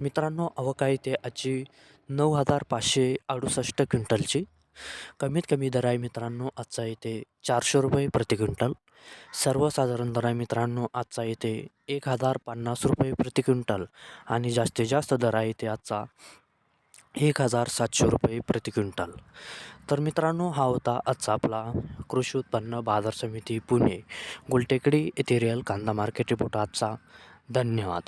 मित्रांनो आवक आहे ते आजची नऊ हजार पाचशे अडुसष्ट क्विंटलची. कमीत कमी दर आहे मित्रांनो आजचा येते चारशे रुपये प्रति क्विंटल. सर्वसाधारण दर आहे मित्रांनो आजचा येते एक हजार पन्नास रुपये प्रति क्विंटल. आणि जास्तीत जास्त दर आहे ते आजचा एक हजार सातशे रुपये प्रति क्विंटल. तर मित्रांनो हा होता आजचा आपला कृषी उत्पन्न बाजार समिती पुणे गुलटेकडी येथे रिअल कांदा मार्केट रिपोर्ट आजचा. धन्यवाद.